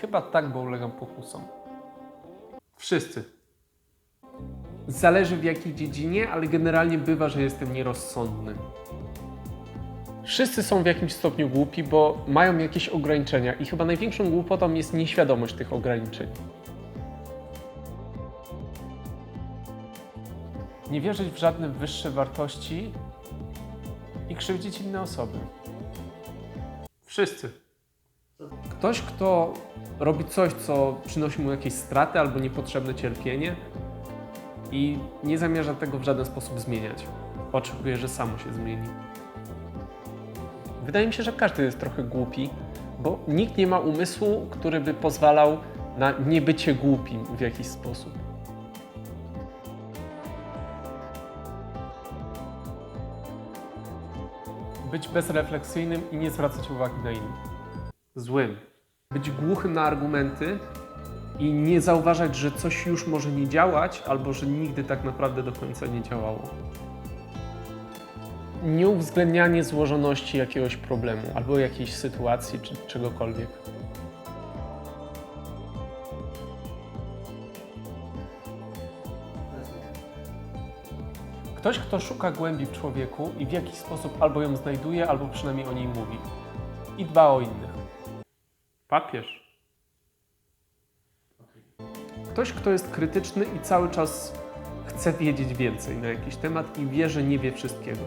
Chyba tak, bo ulegam pokusom. Wszyscy. Zależy w jakiej dziedzinie, ale generalnie bywa, że jestem nierozsądny. Wszyscy są w jakimś stopniu głupi, bo mają jakieś ograniczenia i chyba największą głupotą jest nieświadomość tych ograniczeń. Nie wierzyć w żadne wyższe wartości i krzywdzić inne osoby. Wszyscy. Ktoś, kto robi coś, co przynosi mu jakieś straty albo niepotrzebne cierpienie i nie zamierza tego w żaden sposób zmieniać. Oczekuje, że samo się zmieni. Wydaje mi się, że każdy jest trochę głupi, bo nikt nie ma umysłu, który by pozwalał na niebycie głupim w jakiś sposób. Być bezrefleksyjnym i nie zwracać uwagi na innych. Złym. Być głuchym na argumenty i nie zauważać, że coś już może nie działać, albo że nigdy tak naprawdę do końca nie działało. Nieuwzględnianie złożoności jakiegoś problemu albo jakiejś sytuacji czy czegokolwiek. Ktoś, kto szuka głębi w człowieku i w jakiś sposób albo ją znajduje, albo przynajmniej o niej mówi. I dba o innych. Papież. Ktoś, kto jest krytyczny i cały czas chce wiedzieć więcej na jakiś temat i wie, że nie wie wszystkiego.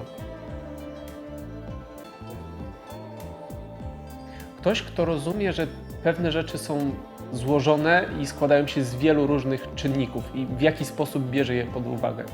Ktoś, kto rozumie, że pewne rzeczy są złożone i składają się z wielu różnych czynników i w jaki sposób bierze je pod uwagę.